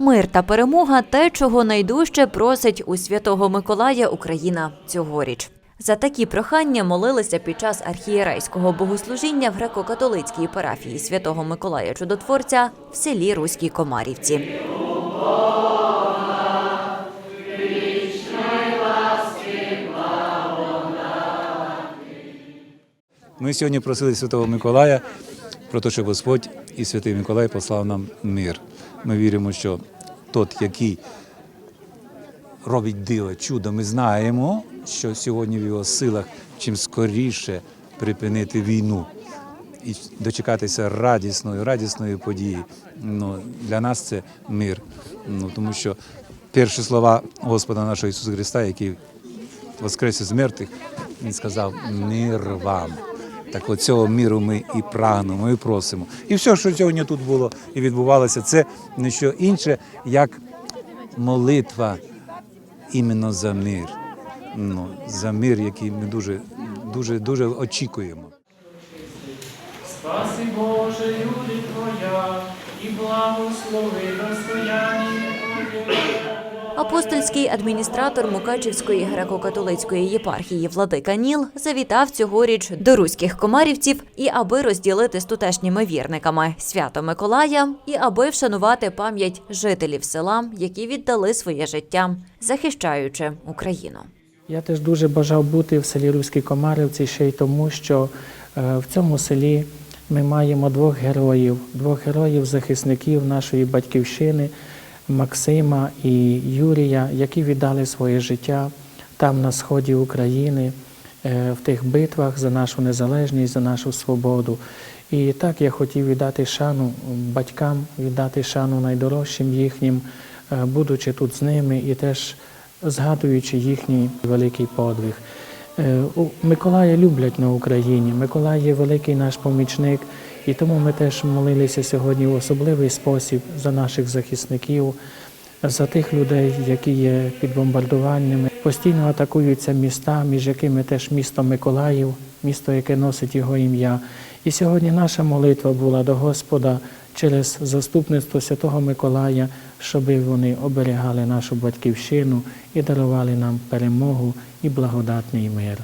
Мир та перемога те, чого найдужче просить у святого Миколая Україна цьогоріч. За такі прохання молилися під час архієрейського богослужіння в греко-католицькій парафії святого Миколая Чудотворця в селі Руській Комарівці. Ми сьогодні просили Святого Миколая про те, щоб Господь і Святий Миколай послав нам мир. Ми віримо, що тот, який робить диво, чудо, ми знаємо, що сьогодні в його силах чим скоріше припинити війну і дочекатися радісної, радісної події. Ну, для нас це мир. Ну, тому що перші слова Господа нашого Ісуса Христа, який воскрес із мертвих, Він сказав мир вам. Так от цього миру ми і прагнемо, і просимо. І все, що сьогодні тут було і відбувалося, це не що інше, як молитва іменно за мир. Ну, за мир, який ми дуже, дуже, дуже очікуємо. Спаси Боже, люди Твоя, і благослови достояння Твоє. Апостольський адміністратор Мукачівської греко-католицької єпархії Владика Ніл завітав цьогоріч до руських комарівців і аби розділити з тутешніми вірниками свято Миколая, і аби вшанувати пам'ять жителів села, які віддали своє життя, захищаючи Україну. Я теж дуже бажав бути в селі Руській Комарівці ще й тому, що е, в цьому селі ми маємо двох героїв, двох героїв-захисників нашої батьківщини Максима і Юрія, які віддали своє життя там на сході України, е, в тих битвах за нашу незалежність, за нашу свободу. І так я хотів віддати шану батькам, віддати шану найдорожчим їхнім, е, будучи тут з ними і теж згадуючи їхній великий подвиг. Е, Миколая люблять на Україні. Миколай є великий наш помічник, і тому ми теж молилися сьогодні в особливий спосіб за наших захисників, за тих людей, які є під бомбардуваннями. Постійно атакуються міста, між якими теж місто Миколаїв, місто, яке носить його ім'я. І сьогодні наша молитва була до Господа через заступництво Святого Миколая, щоб вони оберігали нашу батьківщину і дарували нам перемогу і благодатний мир.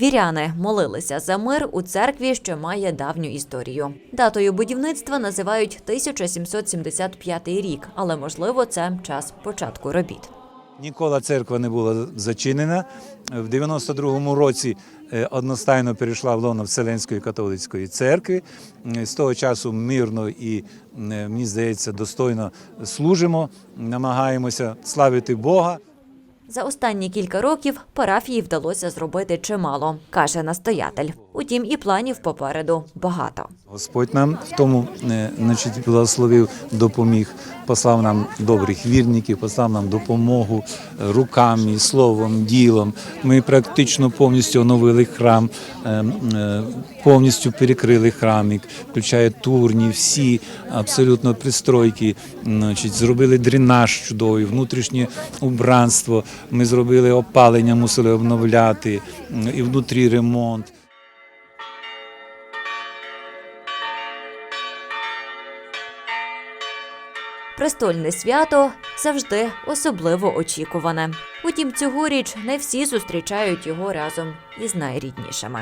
Віряни молилися за мир у церкві, що має давню історію. Датою будівництва називають 1775 рік, але можливо це час початку робіт. Ніколи церква не була зачинена. В 92-му році е, одностайно перейшла в лоно Вселенської католицької церкви. Е, З того часу мирно і, е, мені здається, достойно служимо, намагаємося славити Бога. За останні кілька років парафії вдалося зробити чимало, каже настоятель. Утім, і планів попереду багато. Господь нам в тому е, значить, благословив, допоміг, послав нам добрих вірників, послав нам допомогу е, руками, словом, ділом. Ми практично повністю оновили храм, е, повністю перекрили храм, включає турні, всі абсолютно пристройки. Значить, зробили дренаж чудовий, внутрішнє убранство. Ми зробили опалення, мусили обновляти, і внутрі ремонт. Престольне свято завжди особливо очікуване. Утім, цьогоріч не всі зустрічають його разом із найріднішими.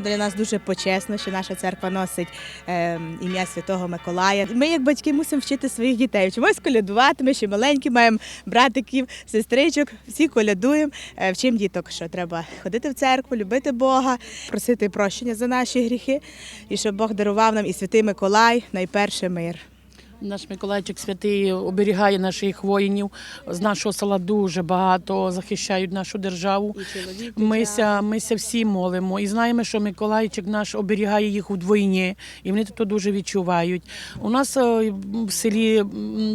Для нас дуже почесно, що наша церква носить е, ім'я Святого Миколая. Ми, як батьки, мусимо вчити своїх дітей. Вчимось колядувати. Ми ще маленькі, маємо братиків, сестричок, всі колядуємо. Е, вчимо діток, що треба ходити в церкву, любити Бога, просити прощення за наші гріхи, і щоб Бог дарував нам і святий Миколай, найперше мир. Наш Миколайчик святий оберігає наших воїнів. З нашого села дуже багато захищають нашу державу. Мися, мися всі молимо і знаємо, що Миколайчик наш оберігає їх у двойні, і вони це дуже відчувають. У нас е, в селі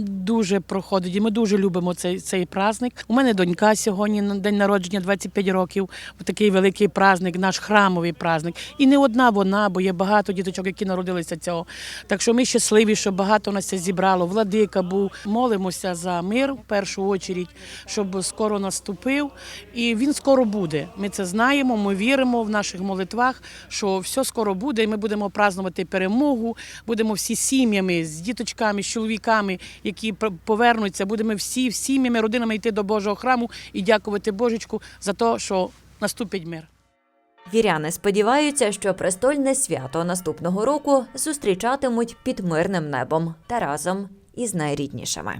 дуже проходить, і ми дуже любимо цей, цей праздник. У мене донька сьогодні на день народження 25 років. Такий великий праздник, наш храмовий праздник. І не одна вона, бо є багато діточок, які народилися цього. Так що ми щасливі, що багато у нас все зібрало. Владика був. Молимося за мир в першу чергу, щоб скоро наступив. І він скоро буде. Ми це знаємо, ми віримо в наших молитвах, що все скоро буде, і ми будемо празднувати перемогу. Будемо всі сім'ями з діточками, з чоловіками, які повернуться. Будемо всі сім'ями, родинами йти до Божого храму і дякувати Божечку за те, що наступить мир. Віряни сподіваються, що престольне свято наступного року зустрічатимуть під мирним небом та разом із найріднішими.